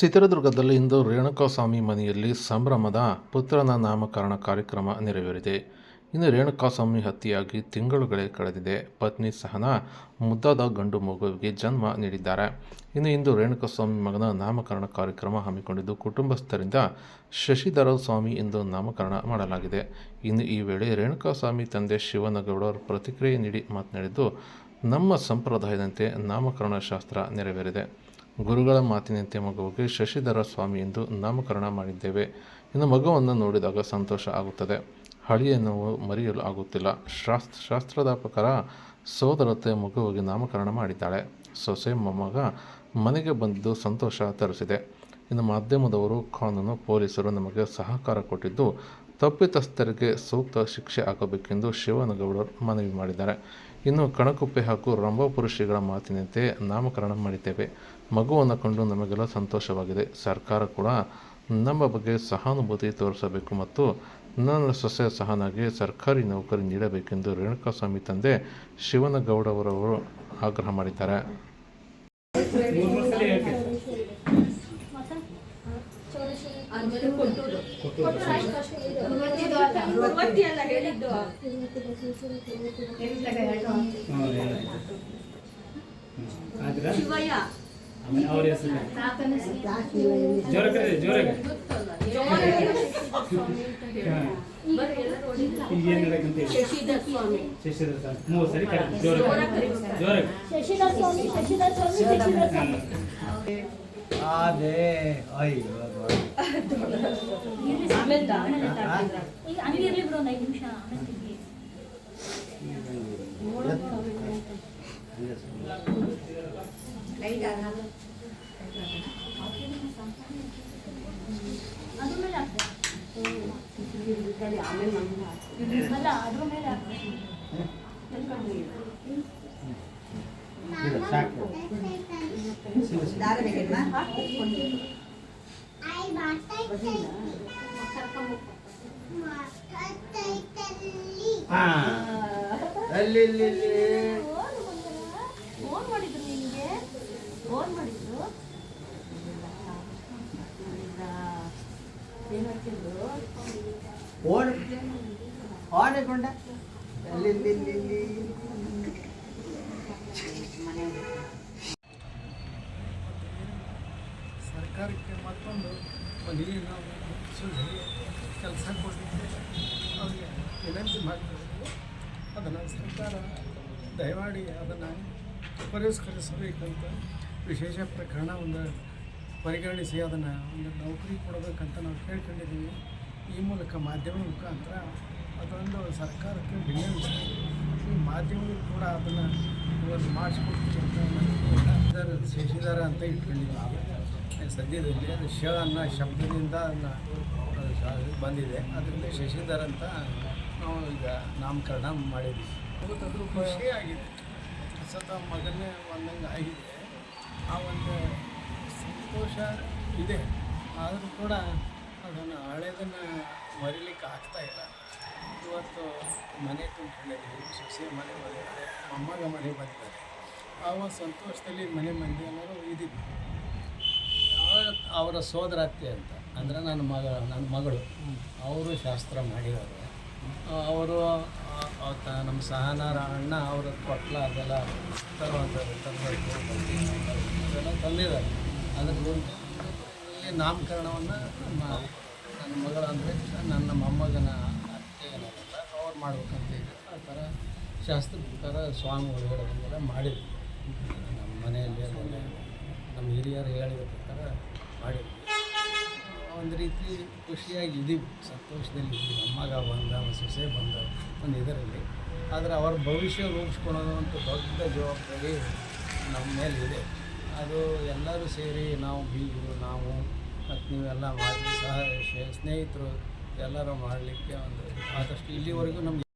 ಚಿತ್ರದುರ್ಗದಲ್ಲಿ ಇಂದು ರೇಣುಕಾಸ್ವಾಮಿ ಮನೆಯಲ್ಲಿ ಸಂಭ್ರಮದ ಪುತ್ರನ ನಾಮಕರಣ ಕಾರ್ಯಕ್ರಮ ನೆರವೇರಿದೆ. ಇನ್ನು ರೇಣುಕಾಸ್ವಾಮಿ ಹತ್ಯೆಯಾಗಿ ತಿಂಗಳುಗಳೇ ಕಳೆದಿದೆ. ಪತ್ನಿ ಸಹನಾ ಮುದ್ದಾದ ಗಂಡು ಮಗುವಿಗೆ ಜನ್ಮ ನೀಡಿದ್ದಾರೆ. ಇನ್ನು ಇಂದು ರೇಣುಕಾಸ್ವಾಮಿ ಮಗನ ನಾಮಕರಣ ಕಾರ್ಯಕ್ರಮ ಹಮ್ಮಿಕೊಂಡಿದ್ದು ಕುಟುಂಬಸ್ಥರಿಂದ ಶಶಿಧರ ಸ್ವಾಮಿ ಎಂದು ನಾಮಕರಣ ಮಾಡಲಾಗಿದೆ. ಇನ್ನು ಈ ವೇಳೆ ರೇಣುಕಾಸ್ವಾಮಿ ತಂದೆ ಶಿವನಗೌಡರು ಪ್ರತಿಕ್ರಿಯೆ ನೀಡಿ ಮಾತನಾಡಿದ್ದು, ನಮ್ಮ ಸಂಪ್ರದಾಯದಂತೆ ನಾಮಕರಣ ಶಾಸ್ತ್ರ ನೆರವೇರಿದೆ. ಗುರುಗಳ ಮಾತಿನಂತೆ ಮಗುವಿಗೆ ಶಶಿಧರ ಸ್ವಾಮಿ ಎಂದು ನಾಮಕರಣ ಮಾಡಿದ್ದೇವೆ. ಇನ್ನು ಮಗುವನ್ನು ನೋಡಿದಾಗ ಸಂತೋಷ ಆಗುತ್ತದೆ. ಹಳಿಯ ನೋವು ಮರೆಯಲು ಆಗುತ್ತಿಲ್ಲ. ಶಾಸ್ತ್ರ ಶಾಸ್ತ್ರದ ಪ್ರಕಾರ ಸೋದರತೆ ಮಗುವಿಗೆ ನಾಮಕರಣ ಮಾಡಿದ್ದಾಳೆ. ಸೊಸೆ ಮೊಮ್ಮಗ ಮನೆಗೆ ಬಂದಿದ್ದು ಸಂತೋಷ ತರಿಸಿದೆ. ಇನ್ನು ಮಾಧ್ಯಮದವರು ಕಾನೂನು ಪೊಲೀಸರು ನಮಗೆ ಸಹಕಾರ ಕೊಟ್ಟಿದ್ದು, ತಪ್ಪಿತಸ್ಥರಿಗೆ ಸೂಕ್ತ ಶಿಕ್ಷೆ ಹಾಕಬೇಕೆಂದು ಶಿವನಗೌಡರು ಮನವಿ ಮಾಡಿದ್ದಾರೆ. ಇನ್ನು ಕಣಕುಪ್ಪೆ ಹಾಗೂ ಶ್ರೀಗಳ ಮಾತಿನಂತೆ ನಾಮಕರಣ ಮಾಡಿದ್ದೇವೆ. ಮಗುವನ್ನು ಕಂಡು ನಮಗೆಲ್ಲ ಸಂತೋಷವಾಗಿದೆ ಸರ್ಕಾರ ಕೂಡ ನಮ್ಮ ಬಗ್ಗೆ ಸಹಾನುಭೂತಿ ತೋರಿಸಬೇಕು ಮತ್ತು ನನ್ನ ಸೊಸೆ ಸಹನಾಗಿ ಸರ್ಕಾರಿ ನೌಕರಿ ನೀಡಬೇಕೆಂದು ರೇಣುಕಾಸ್ವಾಮಿ ತಂದೆ ಶಿವನಗೌಡವರವರು ಆಗ್ರಹ ಮಾಡಿದ್ದಾರೆ ಶಿವಯ್ಯ ಆಮೇಲೆ ಅವ್ರ ಹೆಸರು ಜೋರಾಗಿ ಜೋರಾಗಿ ಬರೀ ಎಲ್ಲರೂ ಹೊಡಿಲ್ಲ. ಈಗ ಏನ್ ಹೇಳಕ್ಕಂತ ಹೇಳಿ ಶಶಿಧರ ಸ್ವಾಮಿ ಶಶಿಧರ ಸರ್ ಮೂರು ಸರಿ ಕರೆಕ್ಟ್ ಜೋರಾಗಿ ಜೋರಾಗಿ ಶಶಿಧರ್ ಸ್ವಾಮಿ ಶಶಿಧರ್ ಸ್ವಾಮಿ ಶಶಿಧರ್ ಸ್ವಾಮಿ ಅದೇ ಅಯ್ಯೋ ಆಮೇಲೆ ದಾವಣಗೆರೆ ಈಗ ಹಂಗಿರ್ಲಿ ಬಿಡು ಒಂದು ಐದು ನಿಮಿಷ ಆಮೇಲೆ ಸಾಕು ಹಾ ಅಲ್ಲಿ ಇಲ್ಲಿ ಸರ್ಕಾರಕ್ಕೆ ಮತ್ತೊಂದು ಮನೆಗೆ ನಾವು ಕೆಲಸ ಕೊಟ್ಟಿದ್ದೆ ಅವರಿಗೆ ವಿನಂತಿ ಮಾಡ್ತೀವಿ ಅದನ್ನು ಸರ್ಕಾರ ದಯಮಾಡಿ ಅದನ್ನು ಪರಿಷ್ಕರಿಸಬೇಕಂತ ವಿಶೇಷ ಪ್ರಕರಣ ಒಂದು ಪರಿಗಣಿಸಿ ಅದನ್ನು ಒಂದು ನೌಕರಿ ಕೊಡಬೇಕಂತ ನಾವು ಕೇಳ್ಕೊಂಡಿದ್ದೀವಿ. ಈ ಮೂಲಕ ಮಾಧ್ಯಮ ಮುಖಾಂತರ ಅದೊಂದು ಸರ್ಕಾರಕ್ಕೆ ವಿನಂತಿಸ್ತೀವಿ ಈ ಮಾಧ್ಯಮಗಳು ಕೂಡ ಅದನ್ನು ಒಂದು ಮಾಡಿಸ್ಕೊಡ್ತೀವಿ ಅಂತ ಶಶಿಧರ ಅಂತ ಇಟ್ಕೊಂಡಿದ್ದೀವಿ ಸದ್ಯದಲ್ಲಿ ಅದು ಶ ಅನ್ನೋ ಶಬ್ದದಿಂದ ಅದನ್ನ ಬಂದಿದೆ. ಅದರಿಂದ ಶಶಿಧರ್ ಅಂತ ನಾವು ಈಗ ನಾಮಕರಣ ಮಾಡಿದ್ವಿ. ಅದು ಖುಷಿ ಆಗಿದೆ. ಸತ ಮಗನೇ ಒಂದಂಗೆ ಆಗಿದೆ. ಆ ಒಂದು ಸಂತೋಷ ಇದೆ. ಆದರೂ ಕೂಡ ಅದನ್ನು ಹಳೆದನ್ನು ಮರಿಲಿಕ್ಕೆ ಆಗ್ತಾಯಿಲ್ಲ ಇವತ್ತು ಮನೆ ತುಂಬಿಕೊಂಡಿದ್ದೀವಿ ಸೊಸೆ ಮನೆ ಬಂದಿದ್ದಾರೆ ಮೊಮ್ಮಗ ಮನೆ ಬಂದಿದ್ದಾರೆ. ಆ ಸಂತೋಷದಲ್ಲಿ ಮನೆ ಮಂದಿ ಎಲ್ಲರೂ ಇದ್ದಿದ್ದು ಅವರ- ಸೋದರತ್ತೆ ಅಂತ. ಅಂದರೆ ನನ್ನ ಮಗ, ನನ್ನ ಮಗಳು. ಅವರು ಶಾಸ್ತ್ರ ಮಾಡಿದ್ದಾರೆ. ಅವರು ನಮ್ಮ ಸಹನಾರ ಅಣ್ಣ ಅವರ ಕೊಟ್ಲ ಅದೆಲ್ಲ ತರುವಂಥದ್ದು ಅದೆಲ್ಲ ತಂದಿದ್ದಾರೆ. ಅದರ ನಾಮಕರಣವನ್ನು ನಮ್ಮ ನನ್ನ ಮಗಳ ಅಂದರೆ ನನ್ನ ಮೊಮ್ಮಗನ ಅತ್ತೆ ಏನಾಗಲ್ಲ ಅವ್ರು ಮಾಡ್ಬೇಕಂತ ಇದೆ ಆ ಥರ ಶಾಸ್ತ್ರ ಪ್ರಕಾರ ಸ್ವಾಮಿಗಳು ಬಂದೆಲ್ಲ ಮಾಡಿದ್ವಿ ನಮ್ಮ ಮನೆಯಲ್ಲಿ ಅದೆಲ್ಲ ನಮ್ಮ ಹಿರಿಯರು ಹೇಳಿದ ಪ್ರಕಾರ ಮಾಡಿದ್ವಿ ಒಂದು ರೀತಿ ಖುಷಿಯಾಗಿ ಇದ್ದೀವಿ. ಸಂತೋಷದಲ್ಲಿ ಇದ್ದೀವಿ ನಮ್ಮ ಮಗ ಬಂದ ಸೊಸೆ ಬಂದ, ಒಂದು ಇದರಲ್ಲಿ. ಆದರೆ ಅವ್ರ ಭವಿಷ್ಯ ರೂಪಿಸ್ಕೊಳೋದು ಅಂತ ದೊಡ್ಡ ಜವಾಬ್ದಾರಿ ನಮ್ಮ ಮೇಲೆ ಇದೆ ಅದು ಎಲ್ಲರೂ ಸೇರಿ ನಾವು ಬೀಗರು ನಾವು ಮತ್ತು ನೀವೆಲ್ಲ ಮಾಡಿ ಸಹ ಸ್ನೇಹಿತರು ಎಲ್ಲರೂ ಮಾಡಲಿಕ್ಕೆ ಒಂದು ಆದಷ್ಟು ಇಲ್ಲಿವರೆಗೂ ನಮ್ಗೆ